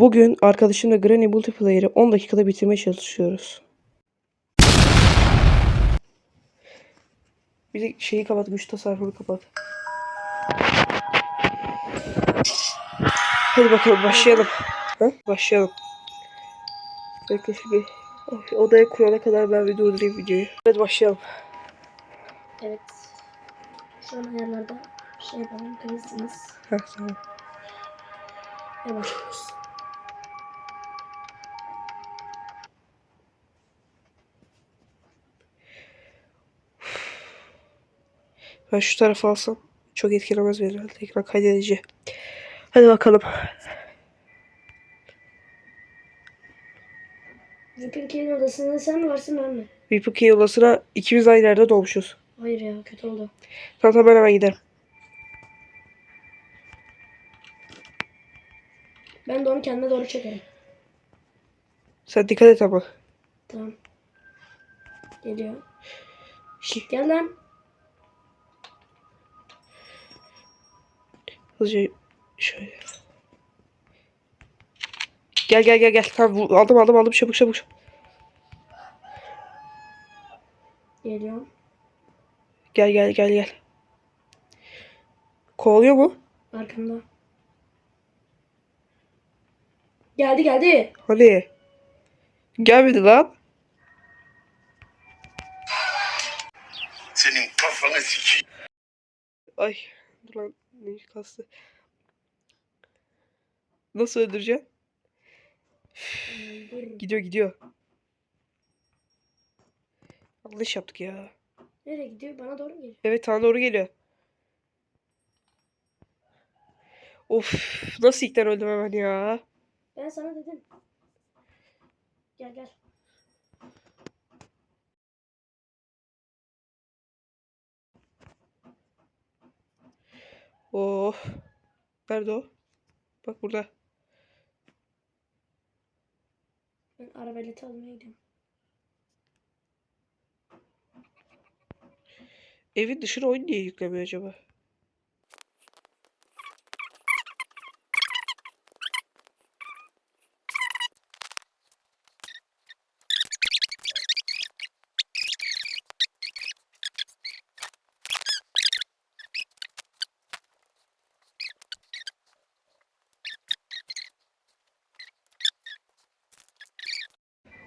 Bugün arkadaşımla Granny Multiplayer'ı 10 dakikada bitirmeye çalışıyoruz. Bir de şeyi kapat, güç tasarrufunu kapat. Hadi bakalım başlayalım. Ha? Başlayalım. Bekle şimdi. Ay, Odaya kurana kadar ben bir durdurayım videoyu. Evet başlayalım. Evet. Şu an ayarlarda bir şey yapalım. Kayıtsınız. Heh, tamam. Ve Ben şu tarafa alsam çok etkilemez beni herhalde. Ekran kaydedici. Hadi bakalım. Zipinki'nin odasında sen mi varsın ben mi? VPK odasına ikimiz aynı yerde doğmuşuz. Hayır ya kötü oldu. Tamam tamam ben hemen giderim. Ben de onu kendime doğru çekerim. Sen dikkat et ama. Tamam. Geliyor. Şşt gel lan. Hızlıca şöyle. Gel gel gel gel. Tamam bu- aldım aldım aldım çabuk çabuk. Geliyor. Gel gel gel gel. Kovalıyor mu? Arkamda. Geldi geldi. Hani? Gelmedi lan. Senin kafanı sikeyim. Ay. Dur lan. Ne kastı. Nasıl öldüreceğim? Gidiyor gidiyor. Yanlış yaptık ya. Nereye gidiyor? Bana doğru mu geliyor? Evet sana doğru geliyor. Of nasıl ilkten öldüm hemen ya. Ben sana dedim. Gel gel. Oh. Nerede o? Bak burada. Ben arabaleti almaya gidiyorum. Evin dışına oyun niye yüklemiyor acaba?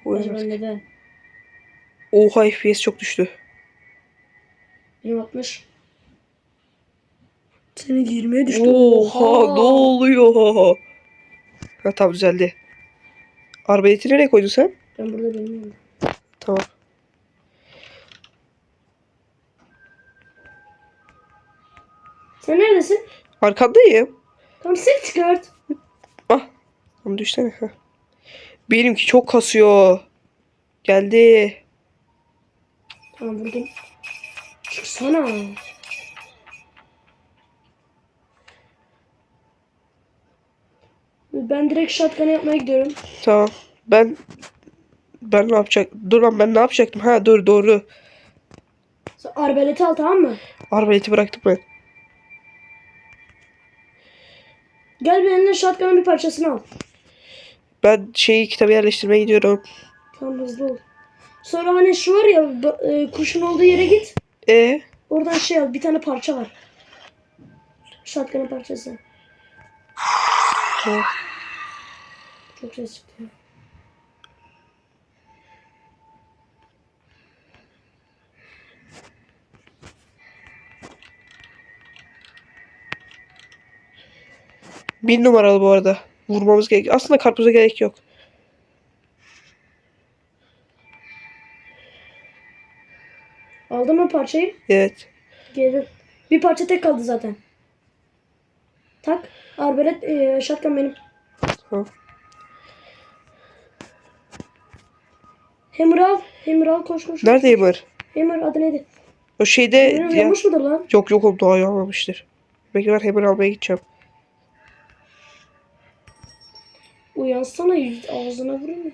Neden? Oha FPS çok düştü. Benim 60. Senin 20'ye düştü. Oha ne oluyor? Ha tamam düzeldi. Arbaleti nereye koydun sen? Ben burada bilmiyorum. Tamam. Sen neredesin? Arkandayım. Tam set çıkart. Ah. Tamam düşsene. Heh. Benimki çok kasıyor. Geldi. Tamam vurdum. Çıksana. Ben direkt shotgun yapmaya gidiyorum. Tamam. Ben ben ne yapacak? Dur lan ben ne yapacaktım? Ha dur doğru. Sen arbaleti al tamam mı? Arbaleti bıraktım ben. Gel benimle shotgun'ın bir parçasını al. Ben şeyi kitabı yerleştirmeye gidiyorum. Tamam hızlı ol. Sonra hani şu var ya e, kuşun olduğu yere git. E Oradan şey al bir tane parça var. Shotgun'ın parçası. Tamam. Çok ses çıktı. bir numaralı bu arada. Vurmamız gerek. Aslında karpuza gerek yok. Aldın mı parçayı? Evet. Geri. Bir parça tek kaldı zaten. Tak. Arbelet e, shotgun benim. Tamam. Hammer al. Hammer al koş koş. Nerede Emir? Hammer adı neydi? O şeyde Hammer ya, mıdır lan? yok yok o daha yanmamıştır. Belki ben hemen almaya gideceğim. Uyansana yüz, ağzına vurayım?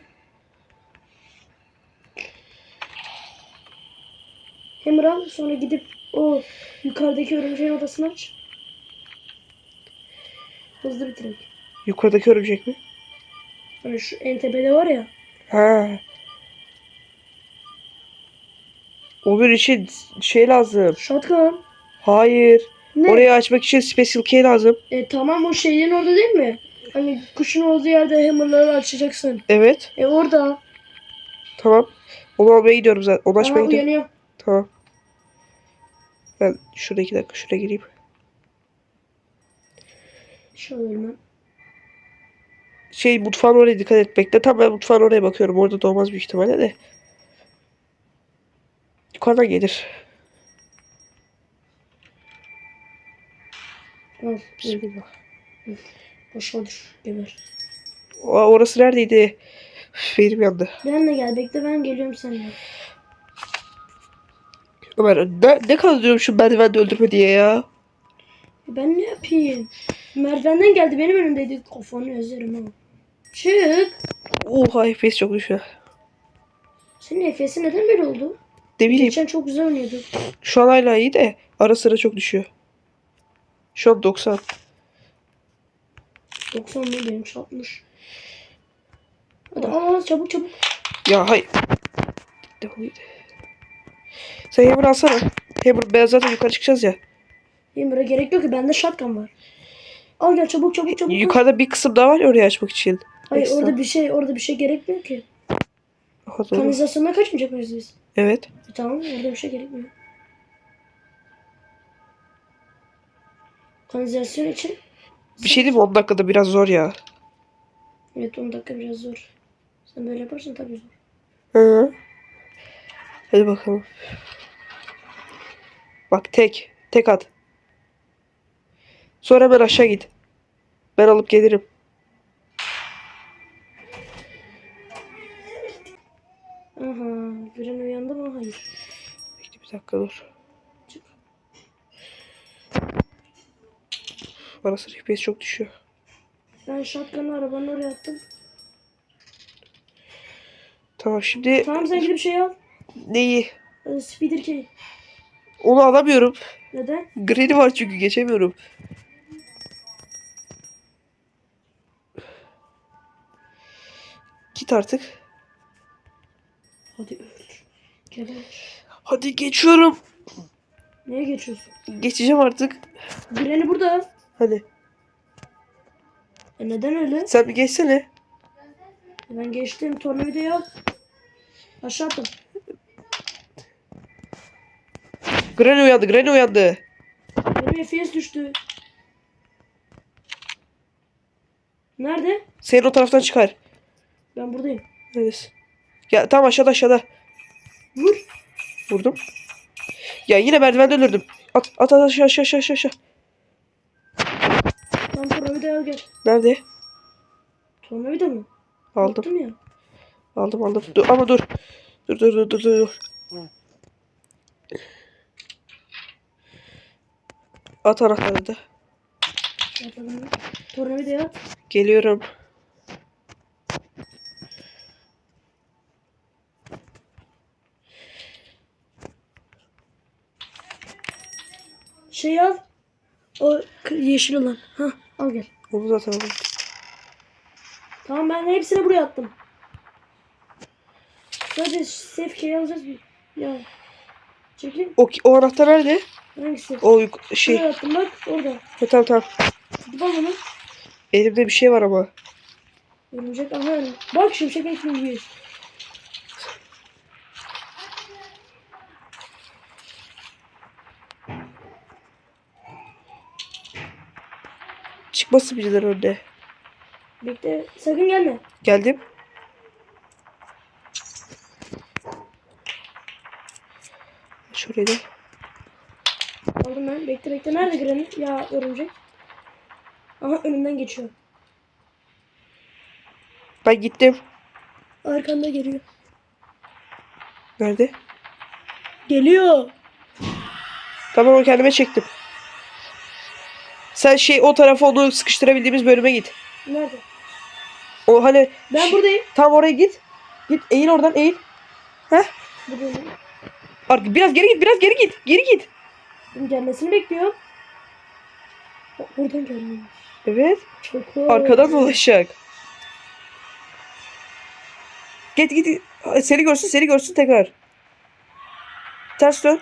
Hammer al sonra gidip o yukarıdaki örümceğin odasını aç. Hızlı bitirelim. Yukarıdaki örümcek mi? Hani şu en tepede var ya. Ha. O bir için şey lazım. Shotgun. Hayır. Ne? Orayı açmak için special key lazım. E tamam o şeyin orada değil mi? Hani kuşun olduğu yerde hammerları açacaksın. Evet. E orada. Tamam. Onu almaya gidiyorum zaten. Onu Aha açmaya gidiyorum. uyanıyor. Tamam. Ben şurada iki dakika şuraya gireyim. Şöyle. Şey mutfağın oraya dikkat et. Bekle. Tam ben mutfağın oraya bakıyorum. Orada doğmaz büyük ihtimalle de. Yukarıdan gelir. Bismillah. Boşa düş. Geber. Aa, orası neredeydi? Benim yandı. Benle gel. Bekle ben geliyorum seninle. Ömer ne, ne kadar diyorum şu merdivende öldürme diye ya. E Ben ne yapayım? Merdivenden geldi benim önümdeydi. Kafanı ezerim ha. Çık. Oha FPS çok düşüyor. Senin FPS'i neden böyle oldu? Ne bileyim. Geçen çok güzel oynuyordu. Şu an hala iyi de ara sıra çok düşüyor. Şu an 90. 90 mı benim 60. Hadi al çabuk çabuk. Ya hay. Defol git. Sen Hammer alsana. Hammer ben zaten yukarı çıkacağız ya. Yemir'e gerek yok ki bende shotgun var. Al gel çabuk çabuk çabuk. Yukarıda bir kısım daha var ya oraya açmak için. Hayır Ekstra. orada bir şey orada bir şey gerekmiyor ki. Aha. Kanalizasyondan kaçmayacak mıyız biz? Evet. E, tamam orada bir şey gerekmiyor. Kanalizasyon için Bir şey diyeyim mi? 10 dakikada biraz zor ya. evet 10 dakika biraz zor. Sen böyle yaparsan tabii zor. Hı. Hadi bakalım. Bak tek. Tek at. Sonra hemen aşağı git. Ben alıp gelirim. Aha, Güren uyandı mı? Hayır. Bekle bir dakika dur. Bana sıra FPS çok düşüyor. Ben shotgun'ı arabanın oraya attım. Tamam şimdi Tamam sen gidip şey al. neyi? Ee, Speeder key. Onu alamıyorum. Neden? Granny var çünkü geçemiyorum. Git artık. Hadi öl. Geber. Hadi geçiyorum. Neye geçiyorsun? Geçeceğim artık. Güren'i burada. Hadi. E neden öyle? Sen bir geçsene. Ben geçtim. Tornavidayı al. Aşağı attım. Granny uyandı. Granny uyandı. Benim FPS düştü. Nerede? Senin o taraftan çıkar. Ben buradayım. Evet. Ya tam aşağıda aşağıda. Vur. Vurdum. Ya yine merdivende öldürdüm. At at at aşağı aşağı aşağı aşağı. Tamam tornavidayı al gel. Nerede? Tornavida mı? Aldım. Attım ya. Aldım aldım. Dur, ama dur. Dur dur dur dur dur. At anahtarı da. Yapalım. Tornavidayı at. Geliyorum. Şey al. O yeşil olan. Hah al gel. Onu zaten aldım. Tamam ben hepsini buraya attım. Sadece safe key alacağız mı? Ya. Çekil. O, o anahtar nerede? Hangisi? O şey. Şuraya attım bak orada. Ha, tamam tamam. Al bunu. Elimde bir şey var ama. Örümcek aha. Bak şimşek ekmeği Çıkması birileri önde. Bekle sakın gelme. Geldim. Şuraya da. Aldım ben. Bekle bekle. Nerede Granny? Ya örümcek. Aha önümden geçiyor. Ben gittim. Arkanda geliyor. Nerede? Geliyor. Tamam onu kendime çektim. Sen şey o tarafa onu sıkıştırabildiğimiz bölüme git. Nerede? O hani Ben Şey- buradayım. tam oraya git. Git eğil oradan eğil. Heh. Buradayım. Ar- Biraz geri git biraz geri git. Geri git. Bunun gelmesini bekliyor. Bak, Buradan gelmiyor. Evet. Çok Arkadan dolaşacak. Git git. Seni görsün seni görsün tekrar. Ters dön.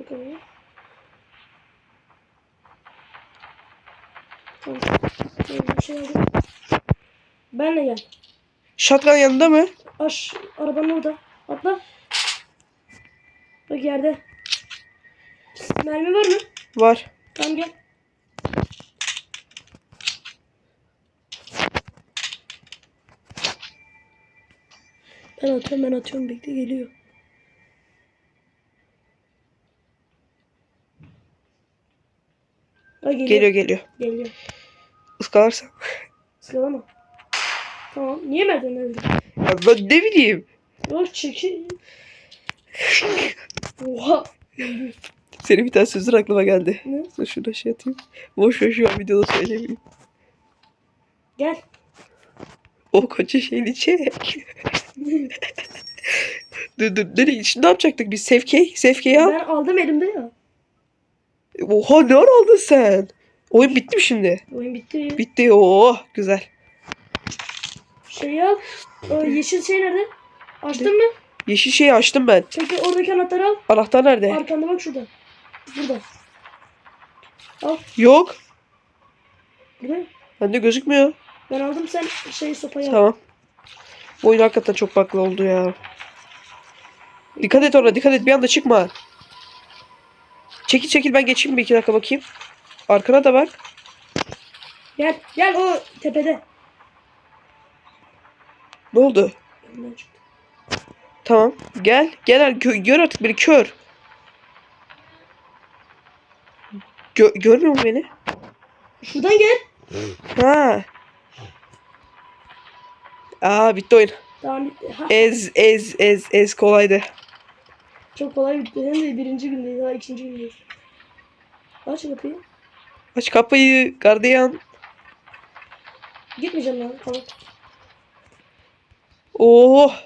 Bakalım. Tamam. Tamam, bir şey aldım. Benle gel. Shotgun yanında mı? Aş arabanın orada. Atla. Bak yerde. Mermi var mı? Var. Tamam gel. Ben atıyorum ben atıyorum bekle geliyor. Ha, geliyor. Geliyor geliyor. Geliyor. Iskalarsan. Sıralama. Tamam. Niye merdiven öldü? Ya ben ne bileyim. Yok çekil. Oha. Senin bir tane sözün aklıma geldi. Ne? Dur şurada şey atayım. Boş ver şu an videoda söylemeyeyim. Gel. O koca şeyini çek. dur dur. Nereye? Şimdi ne yapacaktık biz? Sevkeyi. Sevkeyi al. Ben aldım elimde ya. Oha ne aldın sen? Oyun bitti mi şimdi? Oyun bitti. Bitti. Oo güzel. Şey al. O yeşil şey nerede? Açtın mı? Yeşil şeyi açtım ben. Peki oradaki anahtarı al. Anahtar nerede? Arkanda bak şurada. Burada. Al. Yok. Burada. Bende gözükmüyor. Ben aldım sen şey sopayı al. Tamam. Bu oyun hakikaten çok baklı oldu ya. Dikkat et ona dikkat et bir anda çıkma. Çekil çekil ben geçeyim bir iki dakika bakayım. Arkana da bak. Gel. Gel o tepede. Ne oldu? Tamam. Gel. Gel gö- gör artık beni kör. Gö- görmüyor mu beni? Şuradan gel. Ha. Aa bitti oyun. Tamam bitti. Ha, Ez ez ez ez kolaydı. çok kolay bitti. Hem de birinci gündeyiz. Daha ikinci gündeyiz. Aç kapıyı. Aç kapıyı gardiyan. Gitmeyeceğim lan. Tamam. Oh.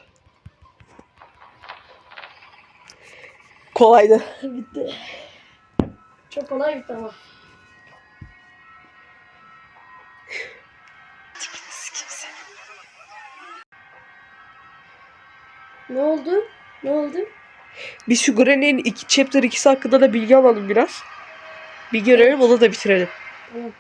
Kolaydı. bitti. Çok kolay bitti ama. Ne oldu? Ne oldu? Biz şu Granny'nin iki, chapter 2'si hakkında da bilgi alalım biraz. Bir görelim onu da bitirelim. Tamam.